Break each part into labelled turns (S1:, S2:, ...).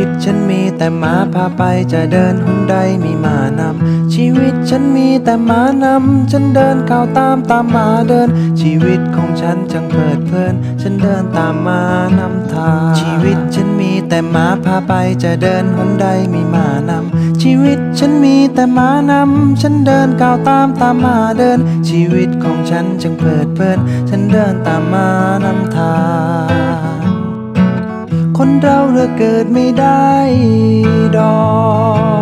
S1: ิตฉันมีแต่หมาพาไปจะเดินหนใดมีหมานำชีวิตฉันมีแต่หมานำฉันเดินก้าวตามตามหมาเดิน ชีวิตของฉันจังเพลิดเพลิน ฉันเดินตามหมานำทางชีวิตฉันมีแต่หมาพาไปจะเดินหนใดมีหมานำชีวิตฉันมีแต่หมานำฉันเดินก้าวตามตามหมาเดิน ชีวิตของฉันจังเพลิดเพลิน ฉันเดินตามหมานำทาง คนเราเลือกเกิดไม่ได้ดอ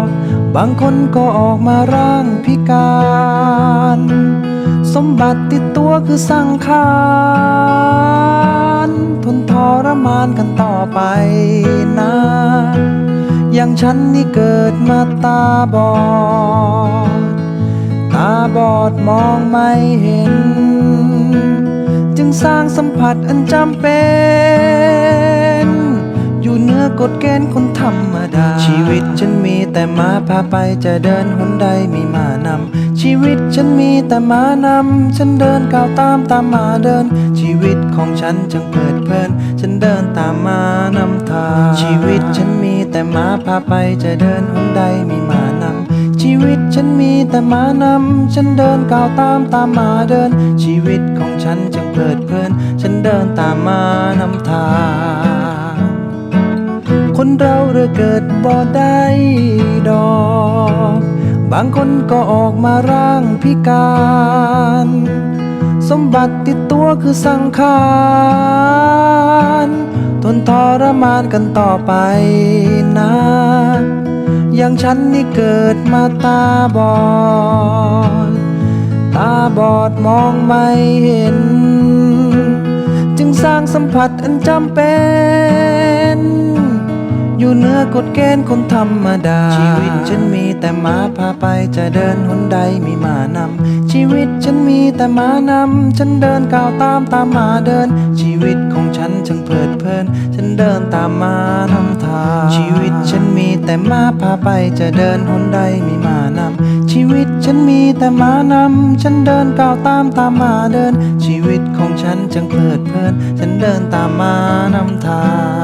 S1: ก บางคนก็ออกมาร่างพิการ สมบัติติดตัวคือสังขารทนทรมานกันต่อไปนะ อย่างฉันนี่เกิดมาตาบอด ตาบอดมองไม่เห็น จึงสร้างสัมผัสอันจำเป็น อยู่เหนือกฎเกณฑ์คนธรรมดา ชีวิตฉันมีแต่มาพาไปจะเดินหนใดมีมานำ ชีวิตฉันมีแต่มานำ ฉันเดินก้าวตามตามมาเดิน ชีวิตของฉันจังเพลิดเพลิน ฉันเดินตามมานำทางชีวิตฉันมีแต่มาพาไปจะเดินหนใดมีมานำ ชีวิตฉันมีแต่มานำ ฉันเดินก้าวตามตามมาเดิน ชีวิตของฉันจังเพลิดเพลิน ฉันเดินตามมานำทาง คนเราเรือเกิดบ่ได้ดอก บางคนก็ออกมาร่างพิการ สมบัติติดตัวคือสังขารทนทรมานกันต่อไปนะ อย่างฉันนี่เกิดมาตาบอด ตาบอดมองไม่เห็น จึงสร้างสัมผัสอันจำเป็น อยู่เหนือกฎเกณฑ์คนธรรมดา ชีวิตฉันมีแต่มาพาไปจะเดินหนใดมีมานำชีวิตฉันมีแต่มานำฉันเดินก้าวตามตามมาเดิน ชีวิตของฉันจังเพลิดเพลิน ฉันเดินตามมานำทางชีวิตฉันมีแต่มาพาไปจะเดินหนใดมีมานำชีวิตฉันมีแต่มานำฉันเดินก้าวตามตามมาเดิน ชีวิตของฉันจังเพลิดเพลิน ฉันเดินตามมานำทาง